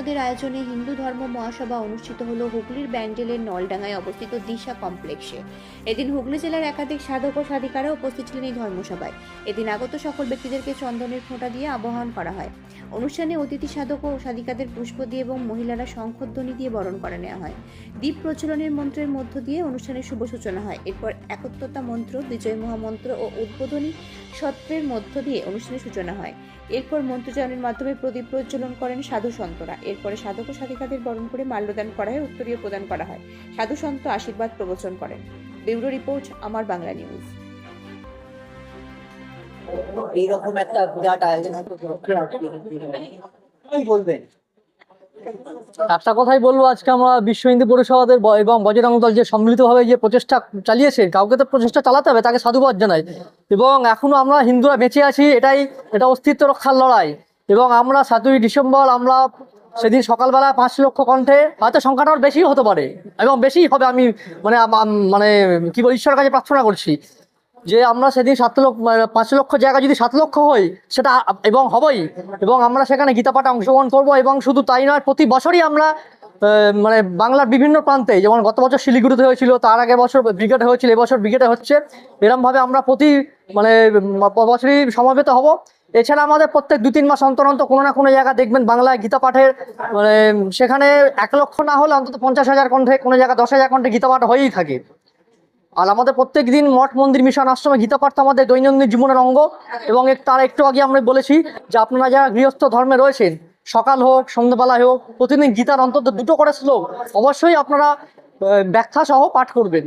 পরিষদের আয়োজনে হিন্দু ধর্ম মহাসভা অনুষ্ঠিত হলো হুগলির ব্যান্ডেলের নলডাঙ্গায় অবস্থিত দিশা কমপ্লেক্সে। এদিন হুগলি জেলার একাধিক সাধক ও সাধিকারা উপস্থিত ছিলেন এই ধর্মসভায়। এদিন আগত সকল ব্যক্তিদেরকে চন্দনের ফোঁটা দিয়ে আবাহন করা হয়। অনুষ্ঠানে অতিথি সাধক ও সাধিকাদের পুষ্প দিয়ে এবং মহিলারা শঙ্খধ্বনি দিয়ে বরণ করে নেওয়া হয়। দ্বীপ প্রচলনের মন্ত্রের মধ্য দিয়ে অনুষ্ঠানের শুভ সূচনা হয়। এরপর একত্রতা মন্ত্র, বিজয় মহামন্ত্র ও উদ্বোধনী সত্রের মধ্য দিয়ে অনুষ্ঠানের সূচনা হয়। এরপর মন্ত্রজনের মাধ্যমে প্রদীপ প্রজ্বলন করেন সাধু সন্তরা। এরপরে সাধক ও সাধিকাদের বরণ করে মাল্যদান করা হয় উত্তরীয় প্রদান করা হয়। সাধু সন্ত আশীর্বাদ প্রবচন করেন। ব্যুরো রিপোর্ট আমার বাংলা নিউজ। এইরকম একটা বিরাট আয়োজন কি বলবেন? একটা কথাই বলব? আজকে আমরা বিশ্ব হিন্দু পরিষদের এবং বজরং দল যে সম্মিলিতভাবে যে প্রচেষ্টা চালিয়েছে, কাউকে তো প্রচেষ্টা চালাতে হবে, তাকে সাধুবাদ জানাই। এবং এখনও আমরা হিন্দুরা বেঁচে আছি, এটাই, এটা অস্তিত্ব রক্ষার লড়াই। এবং আমরা সাতই ডিসেম্বর, আমরা সেদিন সকালবেলা পাঁচ লক্ষ কণ্ঠে, হয়তো সংখ্যাটা বেশি হতে পারে, এবং বেশি হবে আমি মানে মানে কি বল, ঈশ্বরের কাছে প্রার্থনা করছি। যে আমরা সেদিন সাত লক্ষ মানে পাঁচ লক্ষ জায়গা যদি সাত লক্ষ হই সেটা এবং হবই। এবং আমরা সেখানে গীতা পাঠে অংশগ্রহণ করব এবং শুধু তাই নয়, প্রতি বছরই আমরা মানে বাংলার বিভিন্ন প্রান্তে, যেমন গত বছর শিলিগুড়িতে হয়েছিল, তার আগে বছর ব্রিগেডে হয়েছিল এবছর ব্রিগেডে হচ্ছে, এরমভাবে আমরা প্রতি মানে বছরই সমাবেত হব। এছাড়া আমাদের প্রত্যেক দু তিন মাস অন্তর অন্তর কোনো না কোনো জায়গা দেখবেন, বাংলায় গীতা পাঠের মানে সেখানে এক লক্ষ না হলে অন্তত পঞ্চাশ হাজার কণ্ঠে, কোনো জায়গায় দশ হাজার কণ্ঠে গীতা পাঠ হয়েই থাকে। আর আমাদের প্রত্যেক দিন মঠ মন্দির মিশন আশ্রমে গীতা পাঠ আমাদের দৈনন্দিন জীবনের অঙ্গ। এবং তার একটু আগে আমরা বলেছি যে আপনারা যারা গৃহস্থ ধর্মে রয়েছেন, সকাল হোক, সন্ধ্যাবেলায় হোক, প্রতিদিন গীতার অন্তত দুটো করে শ্লোক, অবশ্যই আপনারা ব্যাখ্যা সহ পাঠ করবেন।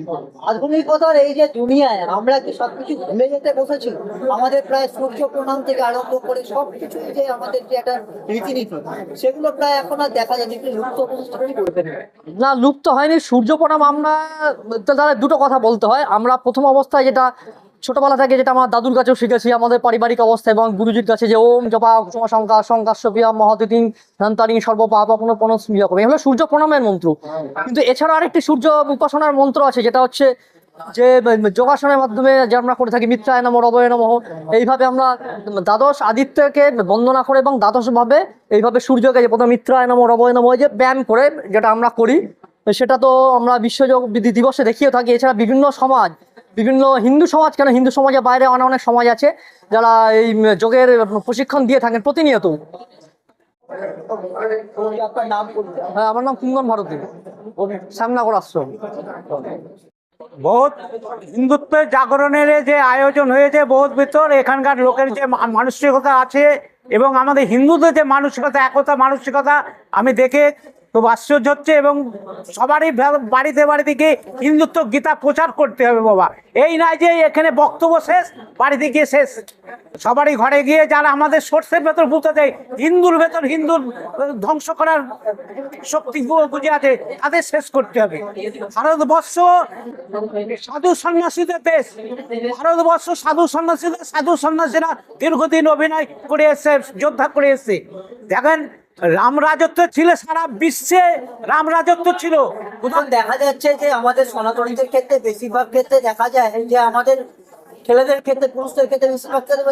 আধুনিক আধুনিকতার এই যে দুনিয়ায় আমরা কি সবকিছু ভুলে যেতে বসেছি, আমাদের প্রায় সূর্য প্রণাম থেকে আরম্ভ করে সবকিছু যে আমাদের যে একটা রীতিনীতি, সেগুলো প্রায় এখন আর দেখা যায় যে লুপ্ত করবেন না, লুপ্ত হয়নি সূর্য প্রণাম আমরা, তাহলে দুটো কথা বলতে হয়। আমরা প্রথম অবস্থায় যেটা ছোটবেলা থেকে যেটা আমার দাদুর কাছেও শিখেছি, আমাদের পারিবারিক অবস্থা এবং গুরুজির কাছে যে ওম জপা শঙ্কা শঙ্কা সংকাশ্যপিয়া মহাদিন সন্তানী সর্বপাপ কোনো প্রণস্মিয়াকম এগুলো সূর্য প্রণামের মন্ত্র। কিন্তু এছাড়া আরেকটি সূর্য উপাসনার মন্ত্র আছে, যেটা হচ্ছে যে যোগাসনের মাধ্যমে যে আমরা করে থাকি, মিত্রায় নম, রবয় নম, এইভাবে আমরা দ্বাদশ আদিত্যকে বন্দনা করে এবং দ্বাদশভাবে এইভাবে সূর্যকে যে প্রথম মিত্রায় নম, রবয় নম যে ব্যায়াম করে যেটা আমরা করি, সেটা তো আমরা বিশ্বযোগ দিবসে দেখিয়ে থাকি। এছাড়া বিভিন্ন সমাজ বিভিন্ন হিন্দু সমাজ, কেন হিন্দু সমাজের বাইরে অনেক অনেক সমাজ আছে যারা এই যোগের প্রশিক্ষণ দিয়ে থাকেন প্রতিনিয়ত। হ্যাঁ আমার নাম কুন্দন ভারতী, শ্যামনগর আশ্রম। বহুত হিন্দুত্বের জাগরণের যে আয়োজন হয়েছে, বহুত ভিতর এখানকার লোকের যে মানসিকতা আছে এবং আমাদের হিন্দুদের যে মানসিকতা, একতা মানসিকতা আমি দেখে খুব আশ্চর্য হচ্ছে এবং সবারই বাড়িতে বাড়িতে গিয়ে হিন্দুত্ব গীতা প্রচার করতে হবে বাবা। এই নয় যে এখানে বক্তব্য শেষ, বাড়িতে গিয়ে শেষ। সবারই ঘরে গিয়ে যারা আমাদের সোর্সের ভেতর বুঝতে দেয়, হিন্দুর ভেতর হিন্দুর ধ্বংস করার শক্তি গুজে আছে, তাদের শেষ করতে হবে। ভারতবর্ষ সাধু সন্ন্যাসীদের দেশ। ভারতবর্ষ সাধু সন্ন্যাসীদের সাধু সন্ন্যাসীরা দীর্ঘদিন অভিনয় করে এসছে, যোদ্ধা করে এসছে। দেখেন রাম রাজত্ব ছিল সারা বিশ্বে, রাম রাজত্ব ছিল। এখন দেখা যাচ্ছে যে আমাদের সনাতনীদের ক্ষেত্রে বেশিরভাগ ক্ষেত্রে দেখা যায় যে আমাদের ছেলেদের ক্ষেত্রে, পুরুষদের ক্ষেত্রে বেশিরভাগ ক্ষেত্রে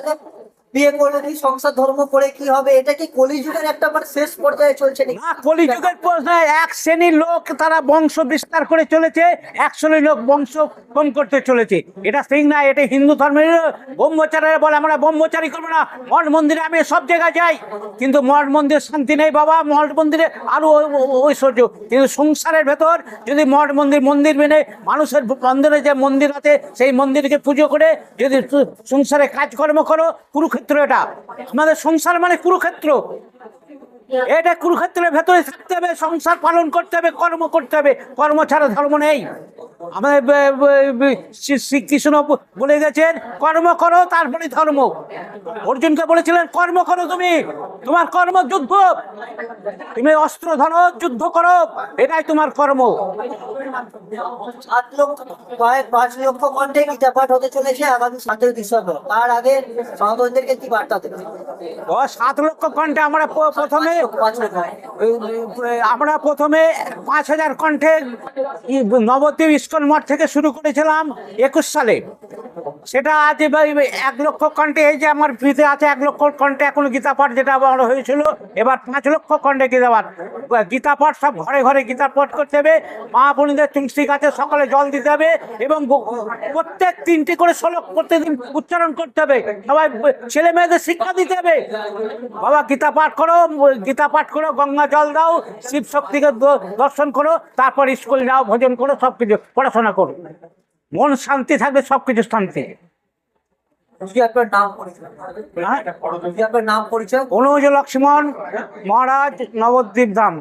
বিয়ে করে দিই সংসার ধর্ম করে কি হবে? এটা কি কলিযুগের একটা মানে শেষ পর্যায়ে চলছে? না, কলিযুগের প্রশ্নে এক শ্রেণির লোক তারা বংশ বিস্তার করে চলেছে, এক শ্রেণির লোক বংশ কম করতে চলেছে। এটা ঠিক না, এটা হিন্দু ধর্মের ব্রহ্মচারীরা বলে, আমরা ব্রহ্মচারী করব না, মঠ মন্দিরে আমি সব জায়গায় যাই। কিন্তু মঠ মন্দির শান্তি নেই বাবা, মঠ মন্দিরে আরও ঐ- ঐ- ঐশ্বর্য। কিন্তু সংসারের ভেতর যদি মঠ মন্দির মন্দির মেনে মানুষের মন্দিরে যে মন্দির আছে, সেই মন্দিরকে পুজো করে যদি সংসারে কাজকর্ম করো, কুরুক্ষেত্র এটা। আমাদের সংসার মানে কুরুক্ষেত্র এটা কুরুক্ষেত্রের ভেতরে থাকতে হবে সংসার পালন করতে হবে কর্ম করতে হবে কর্ম ছাড়া ধর্ম নেই। আমাদের শ্রীকৃষ্ণ বলে গেছেন কর্ম করো তারপরে ধর্ম। অর্জুনকে বলেছিলেন কর্ম করো তুমি তোমার কর্ম যুদ্ধ। তুমি অস্ত্র ধরো যুদ্ধ করো এটাই তোমার কর্ম। সাত লক্ষ কয়েক পাঁচ লক্ষ কণ্ঠে গীতা হতে চলেছে আগামী সাতই ডিসেম্বর। তার আগে কি বার্তা দেবে সাত লক্ষ কণ্ঠে আমরা প্রথমে আমরা প্রথমে পাঁচ হাজার কণ্ঠে নবদ্বীপ ইস্কন মঠ থেকে শুরু করেছিলাম একুশ সালে। সেটা এবার এক লক্ষ কণ্ঠে এই যে আমার ফ্রিতে আছে এক লক্ষ কণ্ঠে এখন গীতা পাঠ যেটা আমার হয়েছিল, এবার পাঁচ লক্ষ কণ্ঠে গীতা পাঠ গীতা পাঠ সব ঘরে ঘরে গীতা পাঠ করতে হবে, মা বোনদের তুলসী গাছে সকালে জল দিতে হবে এবং প্রত্যেক তিনটি করে শ্লোক প্রত্যেকদিন উচ্চারণ করতে হবে। সবাই ছেলে মেয়েদের শিক্ষা দিতে হবে। বাবা গীতা পাঠ করো গীতা পাঠ করো, গঙ্গা জল দাও, শিব শক্তিকে দর্শন করো, তারপর স্কুল যাও, ভোজন করো সব কিছু পড়াশোনা করো। মন শান্তি থাকবে সব কিছু শান্তি হ্যাঁ? অনুজ লক্ষ্মণ মহারাজ নবদ্বীপ ধাম।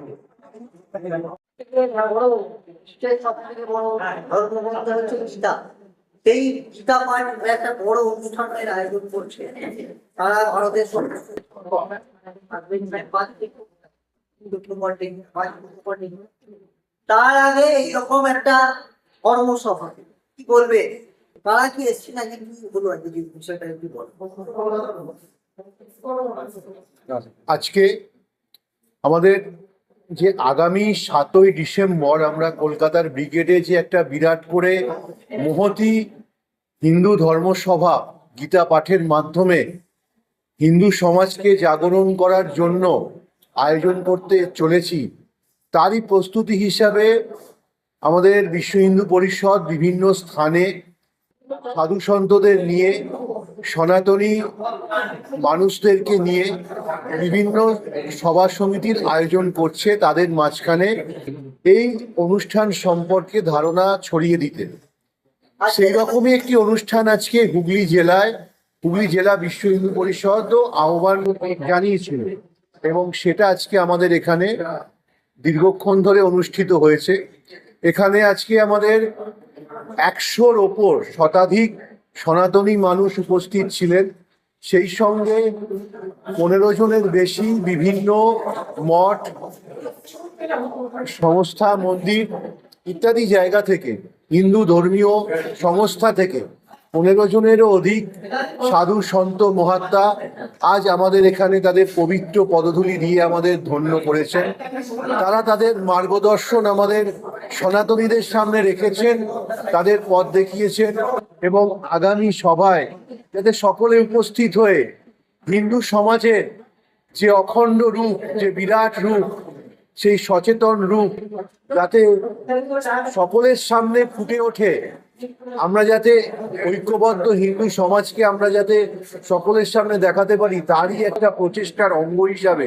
হচ্ছে সেই গীতা পাঠ একটা বড় অনুষ্ঠানের আয়োজন করছে। তারা ভারতের তার আগে এইরকম একটা কর্মসভা। কি তারা কি এসছে নাকি বিষয়টা একটু বলো। আজকে আমাদের যে আগামী সাতই ডিসেম্বর আমরা কলকাতার ব্রিগেডে যে একটা বিরাট করে মহতি হিন্দু ধর্মসভা গীতা পাঠের মাধ্যমে হিন্দু সমাজকে জাগরণ করার জন্য আয়োজন করতে চলেছি, তারই প্রস্তুতি হিসাবে আমাদের বিশ্ব হিন্দু পরিষদ বিভিন্ন স্থানে সাধু সন্তদের নিয়ে, সনাতনী মানুষদেরকে নিয়ে বিভিন্ন সভা সমিতির আয়োজন করছে তাদের মাঝখানে এই অনুষ্ঠান সম্পর্কে ধারণা ছড়িয়ে দিতে। সেই রকমই একটি অনুষ্ঠান আজকে হুগলি জেলায়, হুগলি জেলা বিশ্ব হিন্দু পরিষদও আহ্বান জানিয়েছিল এবং সেটা আজকে আমাদের এখানে দীর্ঘক্ষণ ধরে অনুষ্ঠিত হয়েছে। এখানে আজকে আমাদের একশোর ওপর শতাধিক সনাতনী মানুষ উপস্থিত ছিলেন। সেই সঙ্গে পনেরো জনের বেশি বিভিন্ন মঠ, সংস্থা, মন্দির ইত্যাদি জায়গা থেকে, হিন্দু ধর্মীয় সংস্থা থেকে পনেরো জনেরও অধিক সাধু সন্ত মহাত্মা আজ আমাদের এখানে তাদের পবিত্র পদধূলি দিয়ে আমাদের ধন্য করেছেন। তারা তাদের মার্গদর্শন আমাদের সনাতনীদের সামনে রেখেছেন, তাদের পথ দেখিয়েছেন এবং আগামী সভায় যাতে সকলে উপস্থিত হয়ে হিন্দু সমাজের যে অখণ্ড রূপ, যে বিরাট রূপ, সেই সচেতন রূপ, যাতে সকলের সামনে ফুটে ওঠে আমরা যাতে ঐক্যবদ্ধ হিন্দু সমাজকে আমরা যাতে সকলের সামনে দেখাতে পারি তারই একটা প্রচেষ্টার অঙ্গ হিসাবে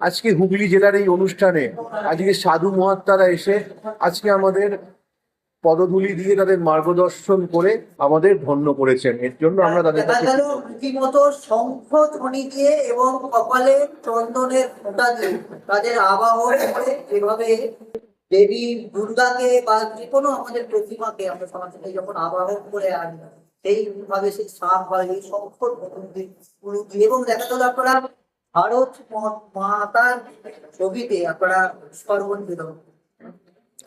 আজকে হুগলি জেলার এই অনুষ্ঠানে আজকে সাধু মহাত্মারা এসে আজকে আমাদের পদধূলি দিয়ে তাদের মার্গদর্শন করে আমাদের ধন্য করেছেন। এর জন্য আমরা তাদের রীতিমতো শঙ্খ ধ্বনি দিয়ে এবং কপালে চন্দনের ফোঁটা দিয়ে তাদের আবাহন করে যেভাবে দেবী দুর্গাকে বা যে কোনো আমাদের প্রতিমাকে আমরা সমাজ যখন আবাহন করে আনি সেইভাবে সেই সাপ হয় এই ফুল দিয়ে এবং দেখা গেল আপনারা ভারত মাতার ছবিতে আপনারা স্মরণ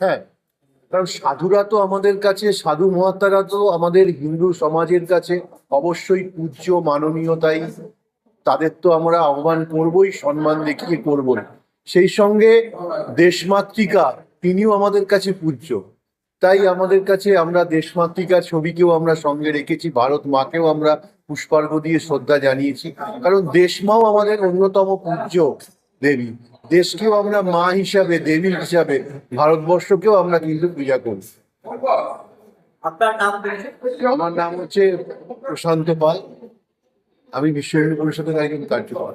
হ্যাঁ কারণ সাধুরা তো আমাদের কাছে, সাধু মহাত্মারা তো আমাদের হিন্দু সমাজের কাছে অবশ্যই পূজ্য মাননীয়তাই তাদের তো আমরা আহ্বান করবই, সম্মান দেখিয়ে করবই। সেই সঙ্গে দেশমাতৃকা তিনিও আমাদের কাছে পূজ্য। তাই আমাদের কাছে আমরা দেশমাতৃকার ছবিকেও আমরা সঙ্গে রেখেছি ভারত মাকেও আমরা পুষ্পার্ঘ দিয়ে শ্রদ্ধা জানিয়েছি। কারণ দেশমাও আমাদের অন্যতম পূজ্য দেবী। দেশকেও আমরা মা হিসাবে দেবী হিসাবে ভারতবর্ষকেও আমরা কিন্তু পূজা করি। আমার নাম হচ্ছে প্রশান্ত পাল। আমি বিশ্ব হিন্দু পরিষদের একজন কার্যকর